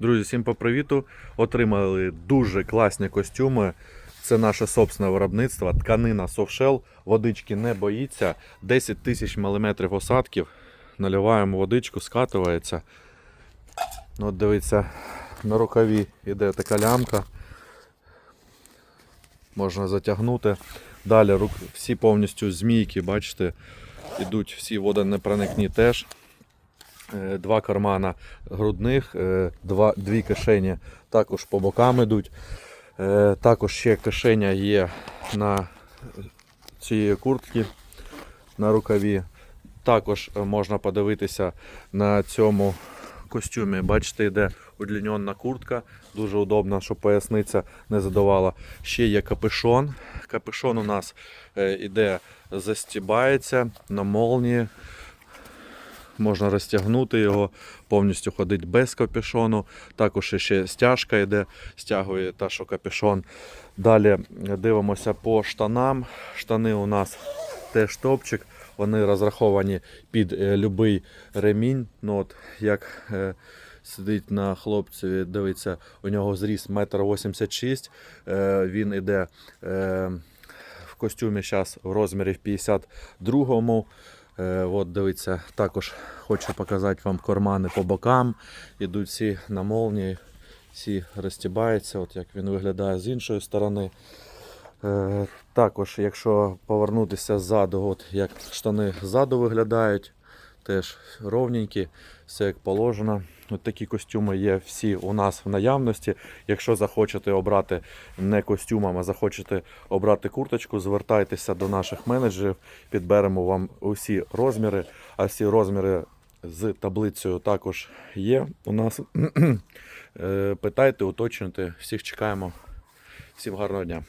Друзі, всім по привіту. Отримали дуже класні костюми. Це наше собственне виробництво. Тканина Softshell. Водички не боїться. 10 тисяч мм осадків. Наливаємо водичку, скатується. Ну, от дивіться, на рукаві йде така лямка. Можна затягнути. Далі всі повністю змійки, бачите, ідуть всі водонепроникні теж. Е, Два кармана грудних, е, два, дві кишені також по бокам йдуть. Е, Також ще кишеня є на цієї куртки на рукаві. Також можна подивитися на цьому костюмі. Бачите, йде удлінена куртка. Дуже удобно, щоб поясниця не задавала. Ще є капюшон. Капюшон у нас е, іде, застібається на молнії. Можна розтягнути його, повністю ходить без капюшону. Також ще стяжка йде, стягує та, що капюшон. Далі дивимося по штанам. Штани у нас теж топчик. Вони розраховані під е, будь-який ремінь. Ну, от, як е, сидить на хлопцеві, дивиться, у нього зріс 1,86 м. Е, він іде е, в костюмі зараз в розмірі 52-му. Е, от дивіться, також хочу показати вам кармани по бокам. Ідуть всі на молнії, всі розтібаються, от як він виглядає з іншої сторони. Е, також, якщо повернутися ззаду, от як штани ззаду виглядають, теж ровненькі, все як положено. От такі костюми є всі у нас в наявності. Якщо захочете обрати не костюмом, а захочете обрати курточку, звертайтеся до наших менеджерів, підберемо вам усі розміри. А всі розміри з таблицею також є у нас. Е, Питайте, уточнюйте. Всіх чекаємо. Всім гарного дня.